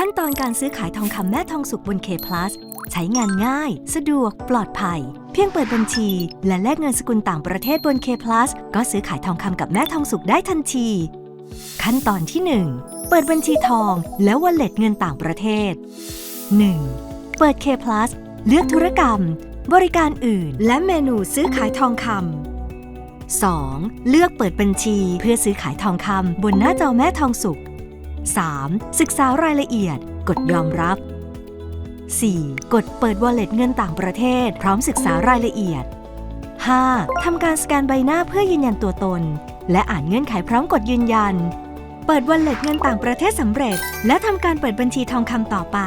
ขั้นตอนการซื้อขายทองคำแม่ทองสุกบน K Plus ใช้งานง่าย สะดวก ปลอดภัย เพียงเปิดบัญชี และแลกเงินสกุลต่างประเทศบน K Plus ก็ซื้อขายทองคำกับแม่ทองสุกได้ทันที ขั้นตอนที่ 1 เปิดบัญชีทองแล้ว wallet เงินต่างประเทศ 1. เปิด K Plus เลือกธุรกรรม บริการอื่น และเมนูซื้อขายทองคำ 2. เลือกเปิดบัญชีเพื่อซื้อขายทองคำบนหน้าจอแม่ทองสุก 3. ศึกษารายละเอียด กดยอมรับ 4. กดเปิด wallet เงินต่างประเทศ พร้อมศึกษารายละเอียด 5. ทำการสแกนใบหน้าเพื่อยืนยันตัวตน และอ่านเงื่อนไขพร้อมกดยืนยัน เปิด wallet เงินต่างประเทศสำเร็จ และทำการเปิดบัญชีทองคำต่อไป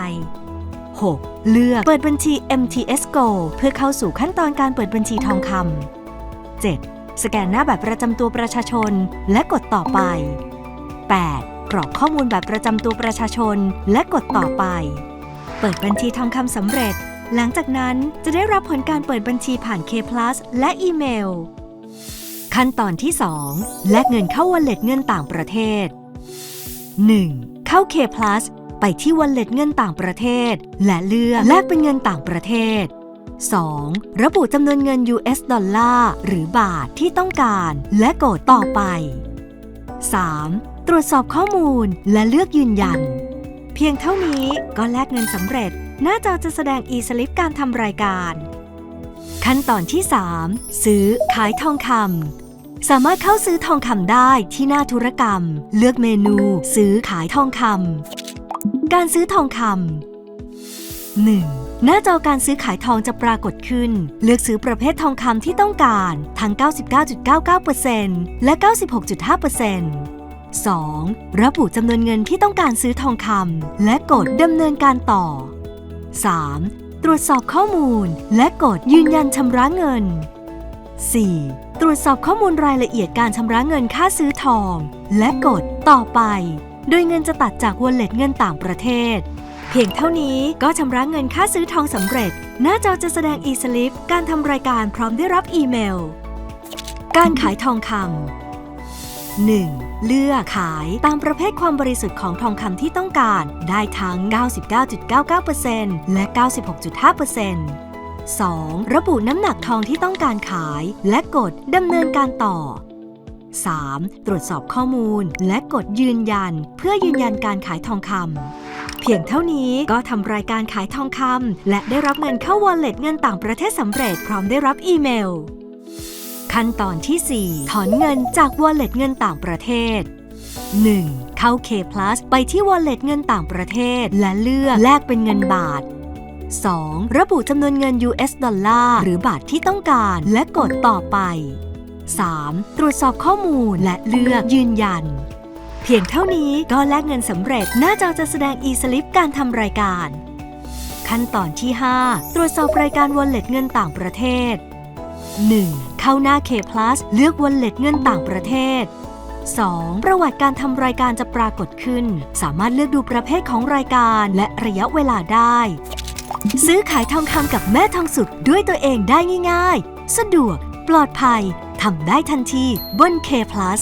6. เลือกเปิดบัญชี MTS Go เพื่อเข้าสู่ขั้นตอนการเปิดบัญชีทองคำ 7. สแกนหน้าบัตรประจำตัวประชาชน และกดต่อไป 8. กรอกข้อมูลบัตรประจำตัวประชาชน และกดต่อไป เปิดบัญชีทองคำสำเร็จ หลังจากนั้นจะได้รับผลการเปิดบัญชีผ่าน K Plus และอีเมล ขั้นตอนที่ 2 แลกเงินเข้า wallet เงินต่างประเทศ 1. เข้า K Plus ไปที่ wallet เงินต่างประเทศ และเลือกแลกเป็นเงินต่างประเทศ 2. ระบุจำนวนเงิน US ดอลลาร์หรือบาทที่ต้องการ และกดต่อไป 3. ตรวจสอบข้อมูลและเลือกยืนยัน เพียงเท่านี้ก็แลกเงินสำเร็จ หน้าจอจะแสดง e-slip การทำรายการ ขั้นตอนที่ 3 ซื้อขายทองคำสามารถเข้าซื้อทองคำได้ที่หน้าธุรกรรม เลือกเมนูซื้อขายทองคำการซื้อทองคำ 1. หน้าจอการซื้อขายทองจะปรากฏขึ้น เลือกซื้อประเภททองคำที่ต้องการ ทั้ง 99.99%และ 96.5% 2. ระบุจำนวนเงินที่ต้องการซื้อทองคำและกดดำเนินการต่อ 3. ตรวจสอบข้อมูลและกดยืนยันชำระเงิน 4. ตรวจสอบข้อมูลรายละเอียดการชำระเงินค่าซื้อทอง และกดต่อไป โดยเงินจะตัดจาก wallet เงินต่างประเทศ เพียงเท่านี้ก็ชำระเงินค่าซื้อทองสำเร็จ หน้าจอจะแสดง e-slip การทำรายการพร้อมได้รับอีเมล การขายทองคำ 1. เลือกขายตามประเภทความบริสุทธิ์ของทองคำที่ต้องการ ได้ทั้ง 99.99%และ 96.5% 2. ระบุน้ำหนักทองที่ต้องการขายและกดดำเนินการต่อ 3. ตรวจสอบข้อมูลและกดยืนยัน เพื่อยืนยันการขายทองคำเพียงเท่านี้ก็ทำรายการขายทองคำและได้รับเงินเข้า wallet เงินต่างประเทศสำเร็จพร้อมได้รับอีเมล ขั้นตอนที่ 4 ถอนเงินจาก wallet เงินต่างประเทศ 1. เข้า K Plus ไปที่ wallet เงินต่างประเทศ และเลือกแลกเป็นเงินบาท 2. ระบุจำนวนเงิน US ดอลลาร์หรือบาทที่ต้องการ และกดต่อไป 3. ตรวจสอบข้อมูลและเลือกยืนยัน เพียงเท่านี้ก็แลกเงินสำเร็จหน้าจอจะแสดง e-slip การทำรายการ ขั้นตอนที่ 5 ตรวจสอบรายการ wallet เงินต่างประเทศ 1. เข้าหน้า K Plus เลือกวอลเล็ตเงินต่างประเทศ 2. ประวัติการทำรายการจะปรากฏขึ้น สามารถเลือกดูประเภทของรายการและระยะเวลาได้ ซื้อขายทองคำกับแม่ทองสุดด้วยตัวเองได้ง่าย ๆ สะดวก ปลอดภัยทำได้ทันทีบน K Plus